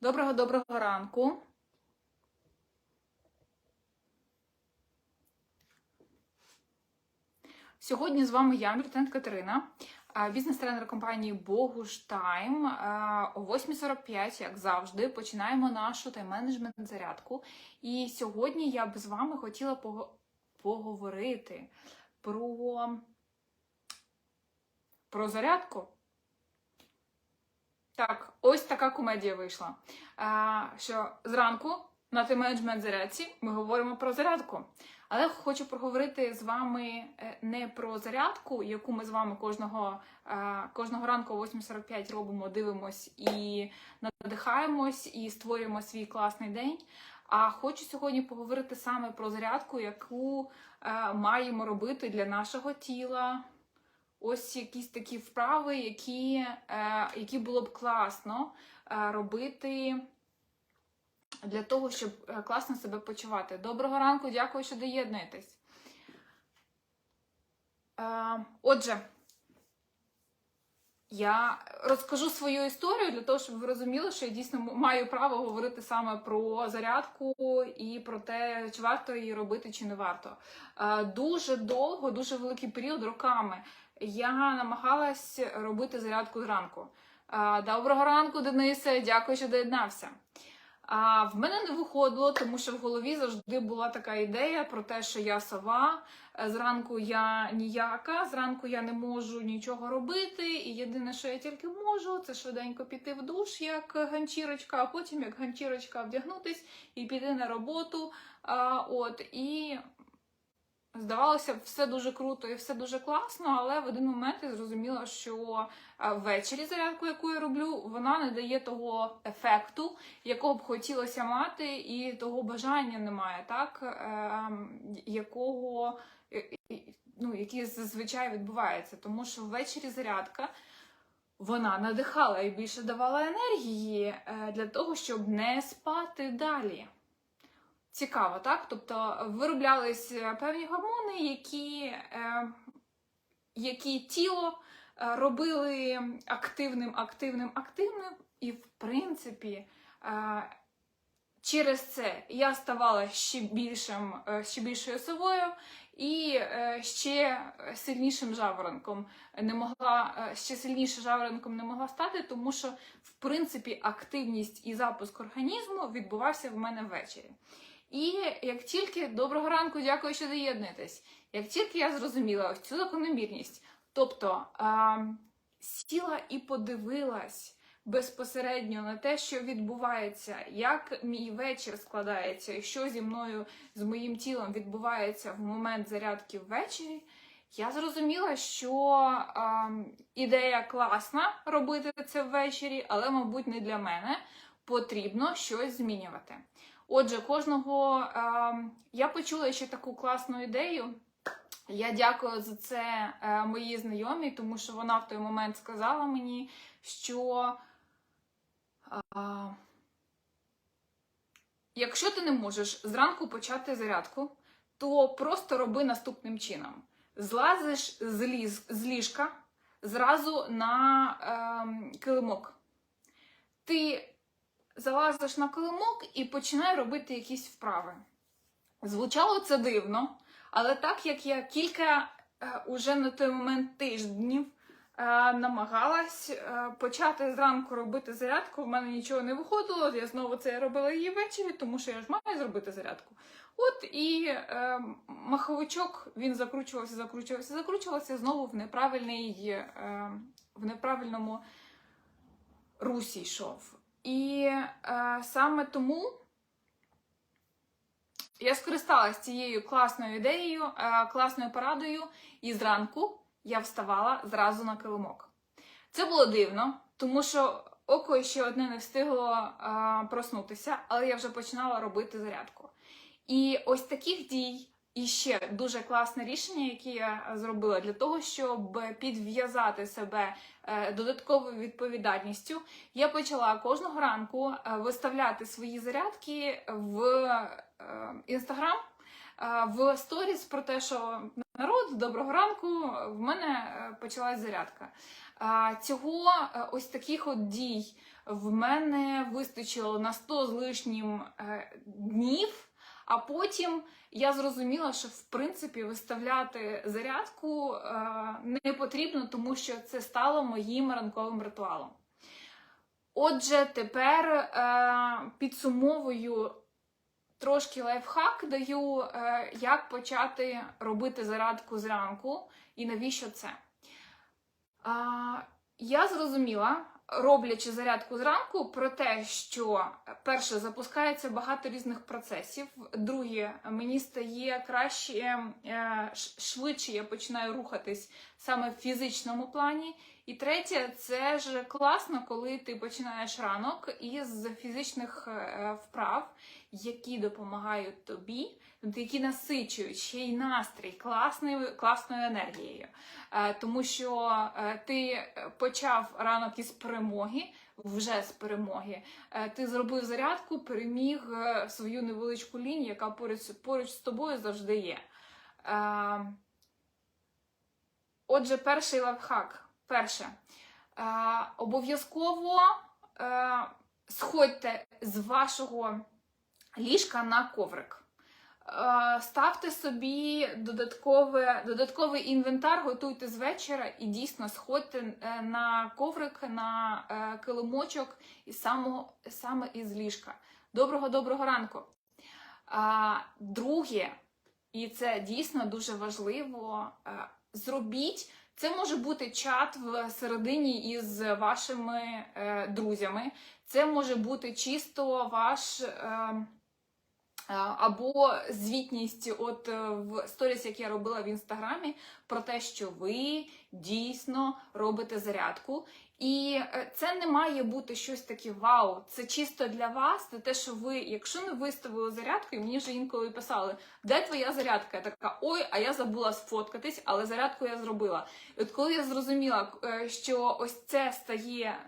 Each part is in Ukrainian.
Доброго доброго ранку. Сьогодні з вами я, Міртен Катерина, бізнес-тренер компанії Богуш Тайм. О 8.45, як завжди, починаємо нашу тайм-менеджмент зарядку. І сьогодні я б з вами хотіла поговорити про, про зарядку. Так, ось така комедія вийшла. А, що зранку на тайм-менеджмент зарядці ми говоримо про зарядку. Але хочу поговорити з вами е, не про зарядку, яку ми з вами кожного, е, кожного ранку о 8.45 робимо, дивимось і надихаємось, і створюємо свій класний день. А хочу сьогодні поговорити саме про зарядку, яку е, маємо робити для нашого тіла. Ось якісь такі вправи, які, е, які було б класно е, робити для того, щоб е, класно себе почувати. Доброго ранку, дякую, що доєднуєтесь. Е, Отже, я розкажу свою історію для того, щоб ви розуміли, що я дійсно маю право говорити саме про зарядку і про те, чи варто її робити, чи не варто. Е, Дуже довго, дуже великий період роками я намагалась робити зарядку зранку. Доброго ранку, Денисе, дякую, що доєднався. А в мене не виходило, тому що в голові завжди була така ідея про те, що я сова. е, Зранку я ніяка, зранку я не можу нічого робити, і єдине, що я тільки можу, це швиденько піти в душ як ганчірочка, а потім як ганчірочка вдягнутись і піти на роботу. А, от і здавалося, все дуже круто і все дуже класно, але в один момент я зрозуміла, що ввечері зарядку, яку я роблю, вона не дає того ефекту, якого б хотілося мати, і того бажання немає, так ем, якого е, е, ну, які зазвичай відбувається. Тому що ввечері зарядка. Вона надихала і більше давала енергії е, для того, щоб не спати далі. Цікаво, так? Тобто вироблялись е, певні гормони, які, е, які тіло е, робили активним, активним, активним, і в принципі. Через це я ставала ще більшим, ще більшою совою і ще сильнішим жаворонком не могла ще сильніше жаворонком не могла стати, тому що в принципі активність і запуск організму відбувався в мене ввечері. І як тільки доброго ранку, дякую, що доєднуєтесь. Як тільки я зрозуміла ось цю закономірність, тобто а, сіла і подивилась безпосередньо на те, що відбувається, як мій вечір складається, і що зі мною, з моїм тілом відбувається в момент зарядки ввечері, я зрозуміла, що а, ідея класна робити це ввечері, але, мабуть, не для мене. Потрібно щось змінювати. Отже, кожного е, я почула ще таку класну ідею. Я дякую за це е, моїй знайомій, тому що вона в той момент сказала мені, що е, якщо ти не можеш зранку почати зарядку, то просто роби наступним чином: злазиш з, ліж, з ліжка зразу на е, килимок. Ти залазиш на килимок і починай робити якісь вправи. Звучало це дивно, але так як я кілька е, уже на той момент тижнів е, намагалась е, почати зранку робити зарядку, в мене нічого не виходило. Я знову це робила її ввечері, тому що я ж маю зробити зарядку. От і е, маховичок він закручувався, закручувався, закручувався знову в неправильний, е, в неправильному русі йшов. І е, саме тому я скористалась цією класною ідеєю, е, класною порадою, і зранку я вставала зразу на килимок. Це було дивно, тому що око ще одне не встигло е, проснутися, але я вже починала робити зарядку. І ось таких дій. І ще дуже класне рішення, яке я зробила для того, щоб підв'язати себе е, додатковою відповідальністю. Я почала кожного ранку е, виставляти свої зарядки в інстаграм, в сторіс про те, що народ, доброго ранку, в мене е, почалась зарядка. Цього е, ось таких от дій в мене вистачило на 100 з лишнім е, днів, а потім я зрозуміла, що в принципі виставляти зарядку е, не потрібно, тому що це стало моїм ранковим ритуалом. Отже, тепер е, підсумовую трошки лайфхак, даю, е, як почати робити зарядку зранку і навіщо це. А, я зрозуміла, роблячи зарядку зранку, про те, що перше запускається багато різних процесів. Друге, мені стає краще, е, швидше я починаю рухатись саме в фізичному плані. І третє, це ж класно, коли ти починаєш ранок із фізичних е, вправ, які допомагають тобі, тобто які насичують ще й настрій класною, класною енергією. Е, Тому що е, ти почав ранок із перемоги, вже з перемоги. Е, Ти зробив зарядку, переміг свою невеличку лінію, яка поруч, поруч з тобою завжди є. Отже, перший лайфхак. Перше, обов'язково сходьте з вашого ліжка на коврик. Е, Ставте собі додаткове, додатковий інвентар, готуйте з вечора і дійсно сходьте е, на коврик, на е, килимочок і самого, саме із ліжка. Доброго доброго ранку. Друге, і це дійсно дуже важливо. Зробіть це може бути чат в середині із вашими друзями. Це може бути чисто ваш. Е, або звітність, от е, в сторіс, як я робила в інстаграмі, про те, що ви дійсно робите зарядку. І е, це не має бути щось таке вау. Це чисто для вас, це те, що ви, якщо не виставили зарядку, і мені вже інколи писали, де твоя зарядка? Я така, ой, а я забула сфоткатись, але зарядку я зробила. І от коли я зрозуміла, що ось це стає.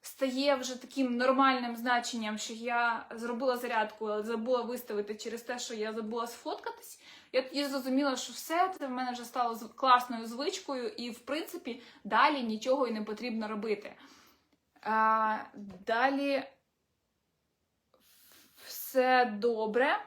Стає вже таким нормальним значенням, що я зробила зарядку, але забула виставити через те, що я забула сфоткатись. Я тоді зрозуміла, що все це в мене вже стало класною звичкою, і в принципі далі нічого і не потрібно робити. А, далі все добре.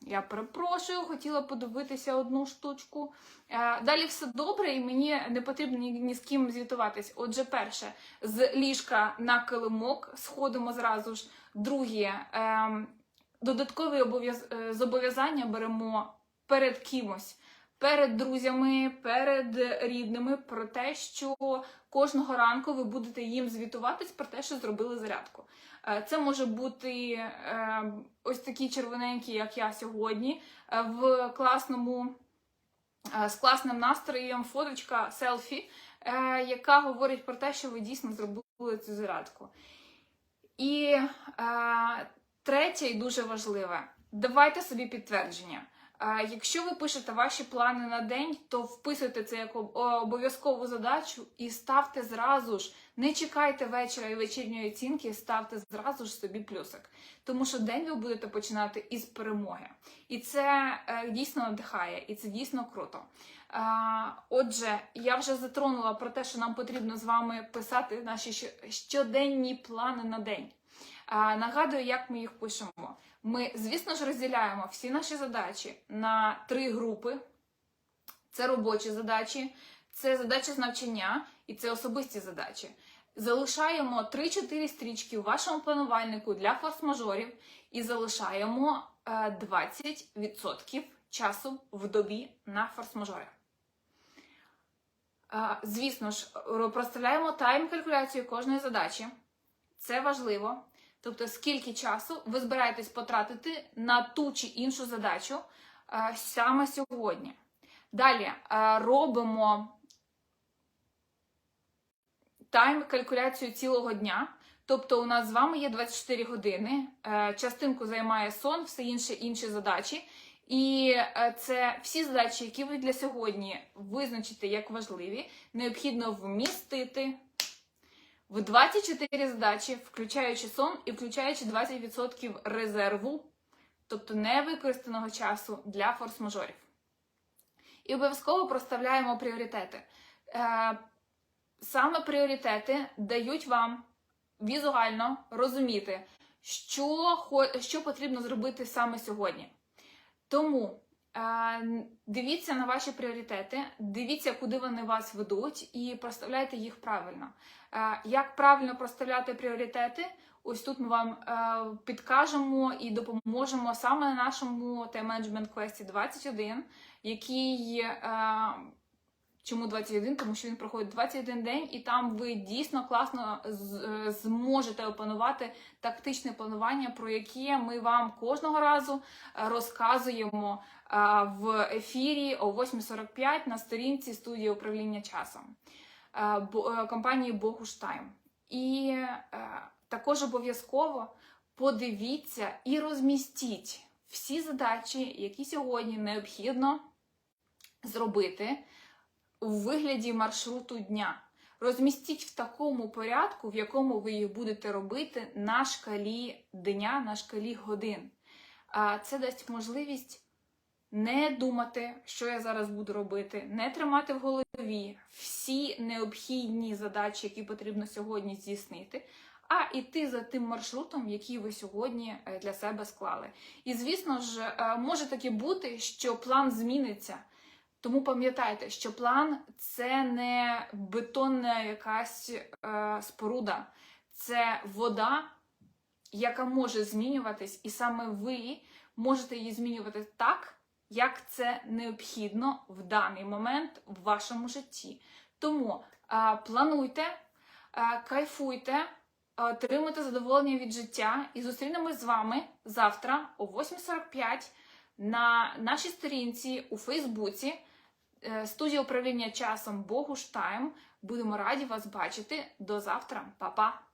Я перепрошую, хотіла подивитися одну штучку. Е, Далі все добре, і мені не потрібно ні, ні з ким звітуватись. Отже, перше, з ліжка на килимок сходимо зразу ж. Друге, ем, додаткові е, зобов'язання беремо перед кимось, перед друзями, перед рідними про те, що кожного ранку ви будете їм звітуватись про те, що зробили зарядку. Е, Це може бути е, ось такі червоненькі, як я сьогодні, е, в класному з класним настроєм фоточка селфі, яка говорить про те, що ви дійсно зробили цю зарядку. І третє, і дуже важливе, давайте собі підтвердження. Е, Якщо ви пишете ваші плани на день, то вписуйте це як обов'язкову задачу і ставте зразу ж. Не чекайте вечора і вечірньої оцінки, ставте зразу ж собі плюсик. Тому що день ви будете починати із перемоги. І це е, дійсно надихає, і це дійсно круто. Отже, я вже затронула про те, що нам потрібно з вами писати наші щоденні плани на день. Нагадую, як ми їх пишемо. Ми, звісно ж, розділяємо всі наші задачі на три групи: це робочі задачі, це задачі з навчання і це особисті задачі. Залишаємо 3-4 стрічки у вашому планувальнику для форс-мажорів і залишаємо е, 20% часу в добі на форс-мажори. Е, Звісно ж, ро- проставляємо тайм-калькуляцію кожної задачі. Це важливо. Тобто, скільки часу ви збираєтесь потратити на ту чи іншу задачу е, саме сьогодні. Далі е, робимо тайм-калькуляцію цілого дня. Тобто, у нас з вами є 24 години. е, Частинку займає сон, все інше інші задачі. І це всі задачі, які ви для сьогодні визначите як важливі, необхідно вмістити в 24 задачі, включаючи сон і включаючи 20% резерву, тобто невикористаного часу для форс-мажорів. І обов'язково проставляємо пріоритети. Е, саме пріоритети дають вам візуально розуміти, що, що потрібно зробити саме сьогодні. Тому дивіться на ваші пріоритети, дивіться, куди вони вас ведуть, і проставляйте їх правильно. Як правильно проставляти пріоритети? Ось тут ми вам е, підкажемо і допоможемо саме на нашому тайм-менеджмент квесті 21, який. Е, Чому 21? Тому що він проходить 21 день, і там ви дійсно класно е, зможете опанувати тактичне планування, про яке ми вам кожного разу розказуємо в ефірі о 8.45 на сторінці студії управління часом е, компанії Богуштайм. І е, також обов'язково подивіться і розмістіть всі задачі, які сьогодні необхідно зробити у вигляді маршруту дня. Розмістіть в такому порядку, в якому ви їх будете робити на шкалі дня, на шкалі годин. Це дасть можливість не думати, що я зараз буду робити, не тримати в голові всі необхідні задачі, які потрібно сьогодні здійснити, а йти за тим маршрутом, який ви сьогодні е, для себе склали. І звісно ж, е, може таки бути, що план зміниться. Тому пам'ятайте, що план це не бетонна якась е, споруда, це вода, яка може змінюватись, і саме ви можете її змінювати так, як це необхідно в даний момент в вашому житті. Тому е, плануйте, е, кайфуйте, е, отримуйте задоволення від життя і зустрінемось з вами завтра о 8.45 на нашій сторінці у Фейсбуці. Е, Студія управління часом Богуш Тайм. Будемо раді вас бачити. До завтра, Па-па!